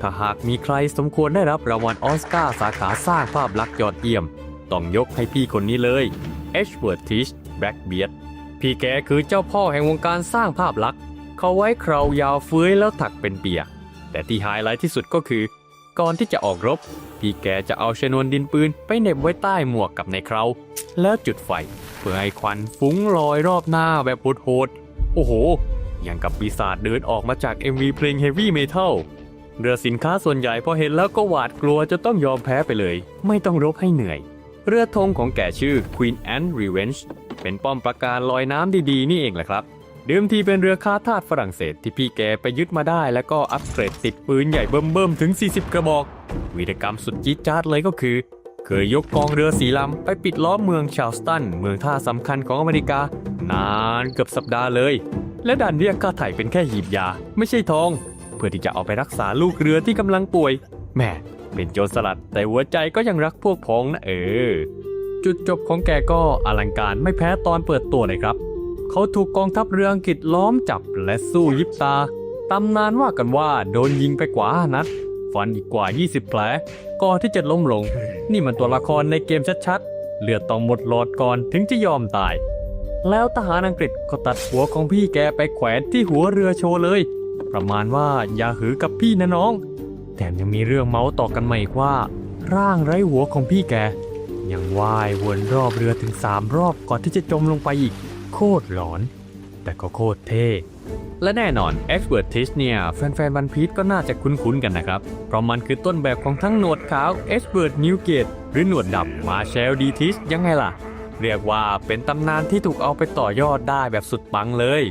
ถ้าหากมีใครสมควรได้รับรางวัลออสการ์สาขาสร้างภาพลักษณ์ยอดเยี่ยม ต้องยกให้พี่คนนี้เลย Edward Teach Blackbeard พี่แกคือเจ้าพ่อแห่งวงการสร้างภาพลักษณ์ เขาไว้คราวยาวเฟื้ยแล้วถักเป็นเปียก แต่ที่ไฮไลท์ที่สุดก็คือ ก่อนที่จะออกรบ พี่แกจะเอาชนวนดินปืนไปเหน็บไว้ใต้หมวกกับในเคราแล้วจุดไฟ เพื่อให้ควันฟุ้งลอยรอบหน้าแบบโหดๆโอ้โห อย่างกับปีศาจเดินออกมาจาก MV เพลง Heavy Metal เรือสินค้าส่วนใหญ่พอเห็นแล้วก็หวาดกลัวจะต้องยอมแพ้ไปเลย ไม่ต้องรบให้เหนื่อย เรือธงของแกชื่อ Queen Anne Revenge เป็นป้อมปราการลอยน้ำดีๆ นี่เองแหละครับเดิมทีเป็นเรือค้าทาสฝรั่งเศสที่พี่แกไปยึดมาได้ แล้วก็อัปเกรดติดปืนใหญ่เบิ่มๆถึง 40 กระบอก วีรกรรมสุดจี๊ดจ๊าดเลยก็คือ เคยยกกองเรือสีลำไปปิดล้อมเมืองชาลสตัน เมืองท่าสำคัญของอเมริกา นานเกือบสัปดาห์เลย และดันเรียกค่าไถ่เป็นแค่หีบยา ไม่ใช่ทอง เพื่อที่จะเอาไปรักษาลูกเรือที่กำลังป่วยแม่เป็นโจรสลัดแต่หัวใจก็ยังรักพวกพ้องนะเออ จุดจบของแกก็อลังการไม่แพ้ตอนเปิดตัวเลยครับ เขาถูกกองทัพเรืออังกฤษล้อมจับและสู้ยิบตาตำนานว่ากันว่าโดนยิงไปกว่า5นัดฟันอีกกว่า 20 แผลก่อนที่จะล้มลง นี่มันตัวละครในเกมชัดๆ เลือดต้องหมดหลอดก่อนถึงจะยอมตาย แล้วทหารอังกฤษก็ตัดหัวของพี่แกไปแขวนที่หัวเรือโชว์เลย ประมาณว่าอย่าหือกับพี่นะน้อง แถมยังมีเรื่องเมาส์ต่อกันมาอีกว่า ร่างไร้หัวของพี่แก ยังว่ายวนรอบเรือถึง3รอบก่อนที่จะจมลงไปอีก โคตรหลอน แต่ก็โคตรเท่และแน่นอน Expert t i s เนี่ย แฟนๆวันพีชก็น่าจะคุ้นๆกันนะครับ เพราะมันคือต้นแบบของทั้งหนวดขาว Expert Newgate หรือหนวดดำมาเชลดีทิสยังไงล่ะ เรียกว่าเป็นตำนานที่ถูกเอาไปต่อยอดได้แบบสุดปังเลย